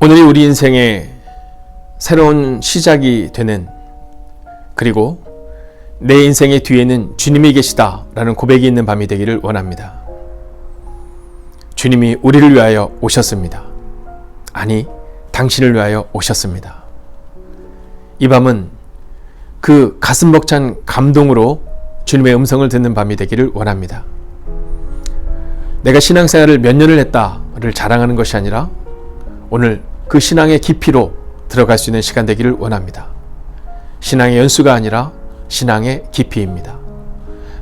오늘이 우리 인생의 새로운 시작이 되는 그리고 내 인생의 뒤에는 주님이 계시다라는 고백이 있는 밤이 되기를 원합니다. 주님이 우리를 위하여 오셨습니다. 아니, 당신을 위하여 오셨습니다. 이 밤은 그 가슴 벅찬 감동으로 주님의 음성을 듣는 밤이 되기를 원합니다. 내가 신앙생활을 몇 년을 했다를 자랑하는 것이 아니라 오늘 그 신앙의 깊이로 들어갈 수 있는 시간 되기를 원합니다. 신앙의 연수가 아니라 신앙의 깊이입니다.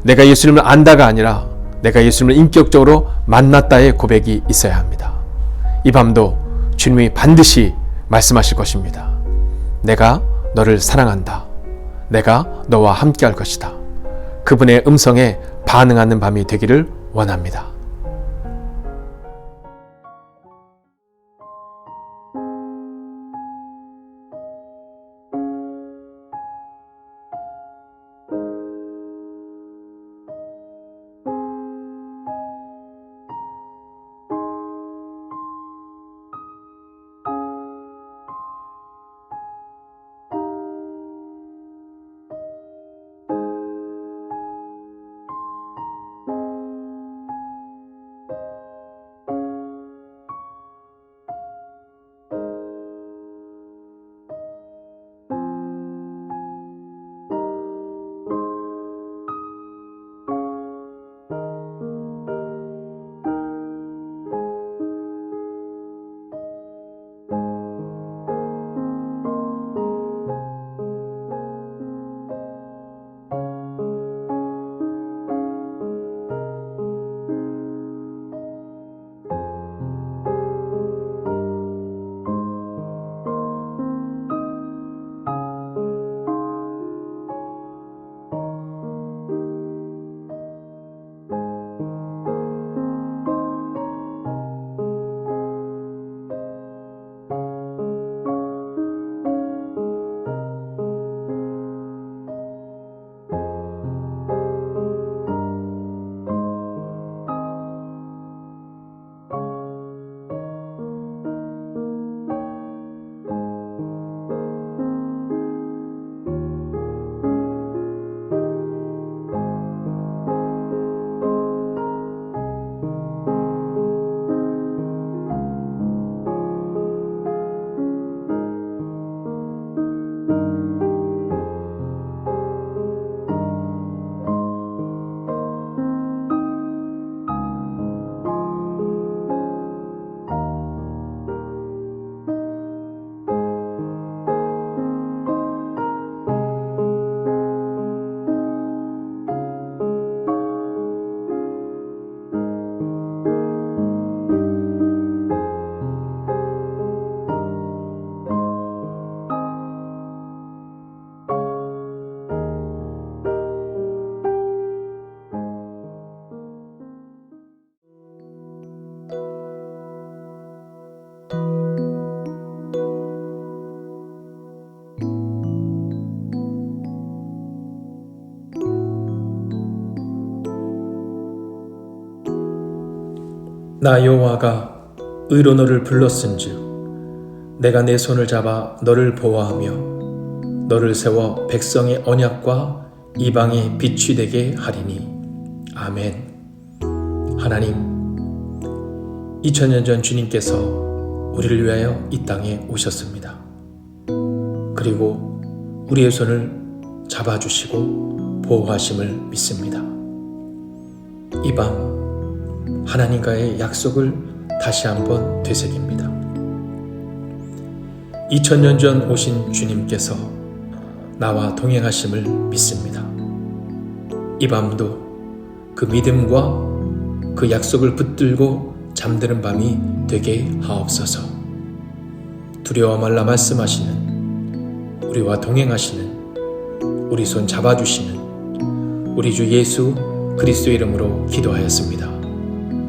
내가 예수님을 안다가 아니라 내가 예수님을 인격적으로 만났다의 고백이 있어야 합니다. 이 밤도 주님이 반드시 말씀하실 것입니다. 내가 너를 사랑한다. 내가 너와 함께 할 것이다. 그분의 음성에 반응하는 밤이 되기를 원합니다. 나 여호와가 의로 너를 불렀은즉 내가 내 손을 잡아 너를 보호하며 너를 세워 백성의 언약과 이방의 빛이 되게 하리니 아멘. 하나님 2000년 전 주님께서 우리를 위하여 이 땅에 오셨습니다. 그리고 우리의 손을 잡아주시고 보호하심을 믿습니다. 이밤 하나님과의 약속을 다시 한번 되새깁니다. 2000년 전 오신 주님께서 나와 동행하심을 믿습니다. 이 밤도 그 믿음과 그 약속을 붙들고 잠드는 밤이 되게 하옵소서. 두려워 말라 말씀하시는 우리와 동행하시는 우리 손 잡아주시는 우리 주 예수 그리스도 이름으로 기도하였습니다.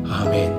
아멘.